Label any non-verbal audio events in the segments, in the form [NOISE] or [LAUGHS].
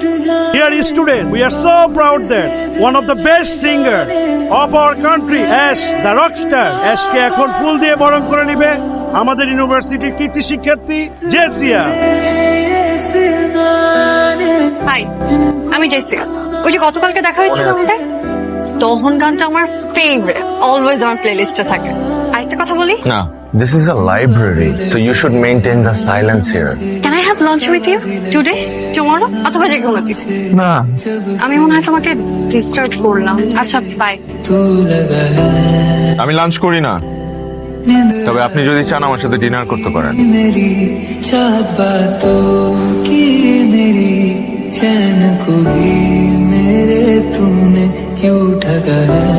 Dear student, we are so proud that one of the best singer of our country, Ash, the rockstar, Ashকে এখন ফুল দিয়ে বরণ করে নিবে আমাদের ইউনিভার্সিটির কৃতি শিক্ষার্থী জেসিয়া। হাই আমি জেসিকা ওই যে গতকালকে দেখা হয়েছিল আমাদের? তখন গানটা আমার ফেভারিট অলওয়েজ আমার প্লেলিস্টে থাকে। আরেকটা কথা বলি? No, this is a library, so you should maintain the silence here. Can I have lunch with you today tomorrow অথবা যে কোনো দিন না আমি মনে হয় তোমাকে ডিস্টার্ব করলাম আচ্ছা বাই আমি লাঞ্চ করি না তবে আপনি যদি চান আমার সাথে ডিনার করতে পারেন मेरी चाहत बातों की मेरी चैन को भी मेरे तूने क्यों ठगा है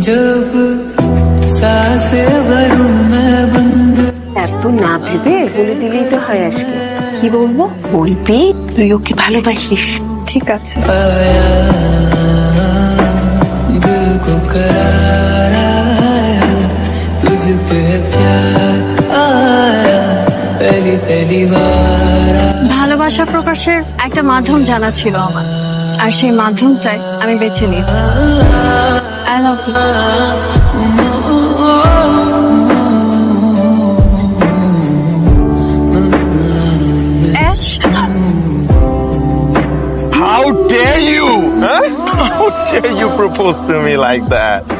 जब सांसें भरूं मैं बंद এত না ভেবে বলে দিলেই তো হয় আজকে। কি বলব? বলবি? তুই ওকে ভালোবাসিস। ঠিক আছে। ভালোবাসা প্রকাশের একটা মাধ্যম জানা ছিল আমার। আর সেই মাধ্যমটাই আমি বেছে নিয়েছি। I love you How dare you? Huh? [LAUGHS] How dare you propose to me like that?